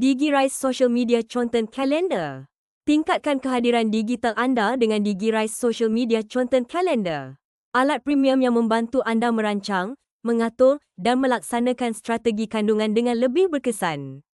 DigiRise Social Media Content Calendar. Tingkatkan kehadiran digital anda dengan DigiRise Social Media Content Calendar. Alat premium yang membantu anda merancang, mengatur dan melaksanakan strategi kandungan dengan lebih berkesan.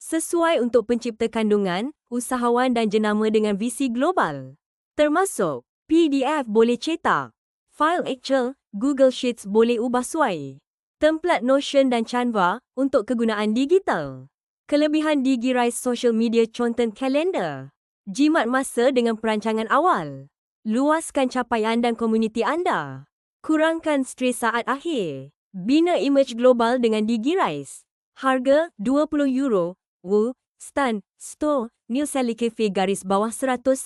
Sesuai untuk pencipta kandungan, usahawan dan jenama dengan visi global. Termasuk PDF boleh cetak, file Excel, Google Sheets boleh ubah suai, template Notion dan Canva untuk kegunaan digital. Kelebihan DigiRise Social Media Content Calendar. Jimat masa dengan perancangan awal. Luaskan capaian dan komuniti anda. Kurangkan stres saat akhir. Bina image global dengan DigiRise. Harga 20 euro. Wu, Stan, Store, New Sally Cafe garis bawah 199.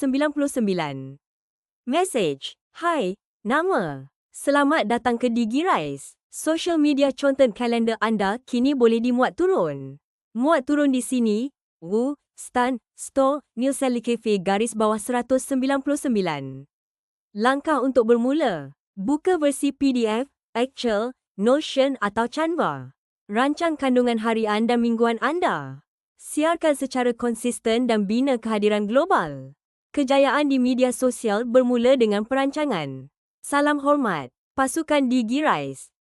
Message. Hai, nama. Selamat datang ke DigiRise. Social media content kalender anda kini boleh dimuat turun. Muat turun di sini. Wu, Stan, Store, New Sally Cafe garis bawah 199. Langkah untuk bermula. Buka versi PDF, Excel, Notion atau Canva. Rancang kandungan harian dan mingguan anda. Siarkan secara konsisten dan bina kehadiran global. Kejayaan di media sosial bermula dengan perancangan. Salam hormat, pasukan Digi Rise.